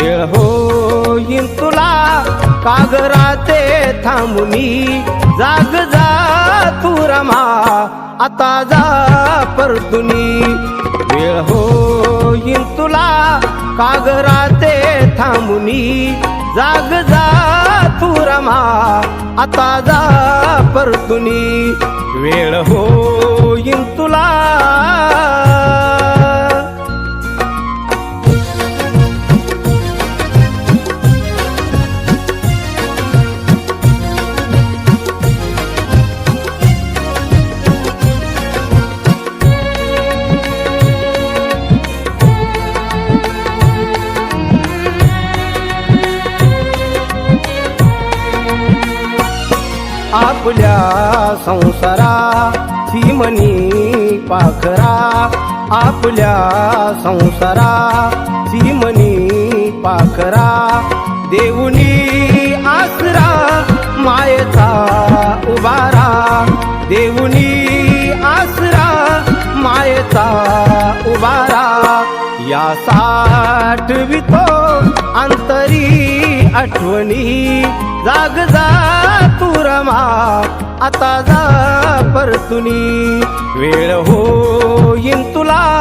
वेळ होईल तुला. कागराते थांबुनी जाग जा तू रमा. आता जा परतुनी. वेळ होईल तुला. कागराते थांबुनी जाग जा तू रमा. आता जा परतुनी. वेळ होईल तुला. आपल्या संसारा सीमनी पाखरा. आपल्या संसारा सीमनी पाखरा. देऊनी आसरा मायेचा उबारा देऊनी आसरा मायेचा उबारा या साठवितो अंतरी आठवणी. जाग जा तू रमा आता जा परतुनी. वेळ होईन तुला.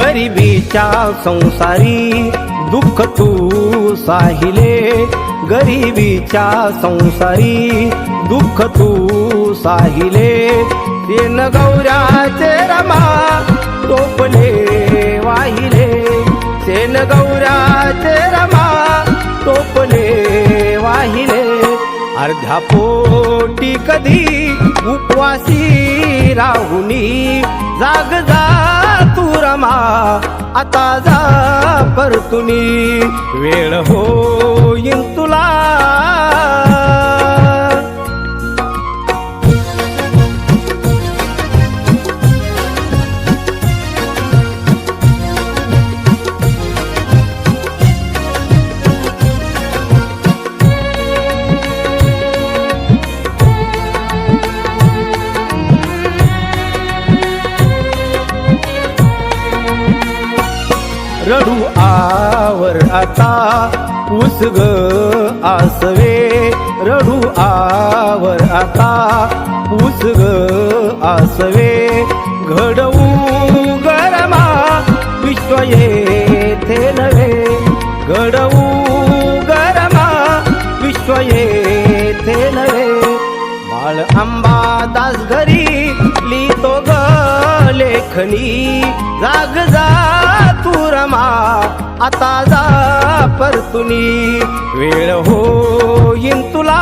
गरिबीच्या संसारी दुःख तू साहिले. गरिबीच्या संसारी दुःख तू साहिले. तेन गौऱ्याचे रमा टोपले वाहिले. तेन गौऱ्याचे रमा टोपले वाहिले. अर्ध्या पोटी कधी उपवासी राहुनी. जाग जा रमा आता जा परतुनी. वेळ होईन तुला. रडू आवर आता. उसग आसवे रडू आवर आता. उसग आसवे घडवू गरमा विश्व येथे नवे घडवू गरमा विश्व येथे नवे बाळ अंबादास घरी लिहितो ग लेखनी. जाग जा तू रमा आता जा परतुनी. वेळ होईन तुला.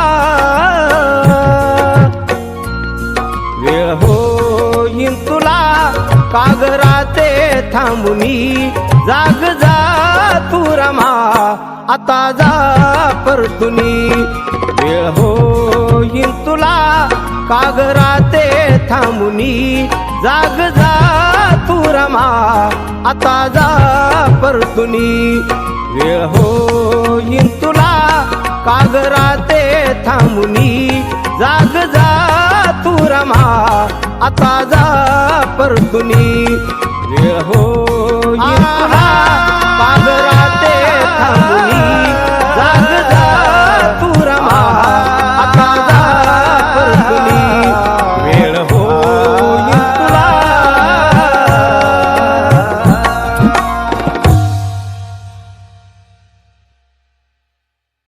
वेळ होईन तुला. कागराते थांबुनी. जाग जा तू रमा आता जा परतुनी. वेळ होईन तुला. कागराते थांबुनी. जाग जा तू रमा आता जा परतुनी. वेळ होईन तुला कागराते थांबुनी. जाग जा तू रमा आता जा परतुनी. वेळ हो